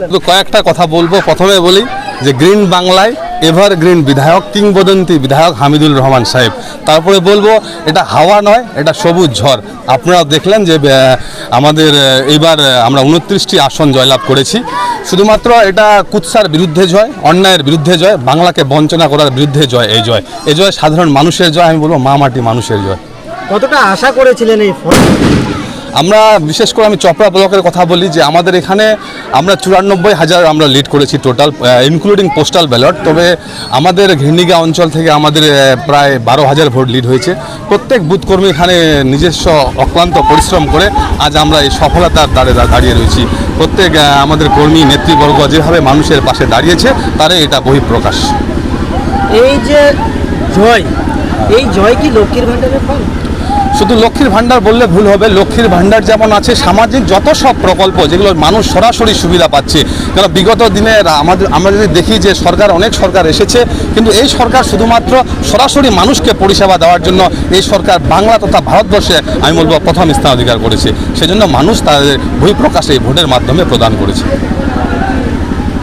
তো কয়েকটা কথা বলব। প্রথমে বলি যে গ্রিন বাংলায় এভার গ্রিন বিধায়ক কিংবদন্তি বিধায়ক হামিদুল রহমান সাহেব। তারপরে বলব এটা হাওয়া নয় এটা সবুজ ঝড়। আপনারা দেখলেন যে আমাদের আহ, এইবার আমরা উনত্রিশটি আসন জয়লাভ করেছি। শুধুমাত্র এটা কুৎসার বিরুদ্ধে জয় অন্যায়ের বিরুদ্ধে জয় বাংলাকে বঞ্চনা করার বিরুদ্ধে জয় এই জয়। এই জয় সাধারণ মানুষের জয় আমি বলব মা মাটি মানুষের জয়। কতটা আশা করেছিলেন এই ফল আমরা, বিশেষ করে আমি চপড়া ব্লকের কথা বলি যে আমাদের এখানে আমরা চুরানব্বই হাজার আমরা লিড করেছি টোটাল ইনক্লুডিং পোস্টাল ব্যালট তবে আমাদের ঘিন্নিগা অঞ্চল থেকে আমাদের প্রায় বারো হাজার ভোট লিড হয়েছে। প্রত্যেক বুথকর্মী এখানে নিজস্ব অক্লান্ত পরিশ্রম করে আজ আমরা এই সফলতার দ্বারে দাঁড়িয়ে রয়েছি। প্রত্যেক আমাদের কর্মী, নেতৃবর্গ যেভাবে মানুষের পাশে দাঁড়িয়েছে, তারই এটা বহিঃপ্রকাশ। এই যে জয়, এই জয় কি লক্ষ্মীর ভাণ্ডারের ফল? শুধু লক্ষ্মীর ভাণ্ডার বললে ভুল হবে, লক্ষ্মীর ভাণ্ডার যেমন আছে, সামাজিক যত সব প্রকল্প যেগুলো মানুষ সরাসরি সুবিধা পাচ্ছে কারণ বিগত দিনে আমাদের আমরা যদি দেখি যে সরকার, অনেক সরকার এসেছে, কিন্তু এই সরকার শুধুমাত্র সরাসরি মানুষকে পরিষেবা দেওয়ার জন্য এই সরকার বাংলা তথা ভারতবর্ষে, আমি বলব, প্রথম স্থান অধিকার করেছে। সেজন্য মানুষ তাদের বহিঃপ্রকাশ এই ভোটের মাধ্যমে প্রদান করেছে।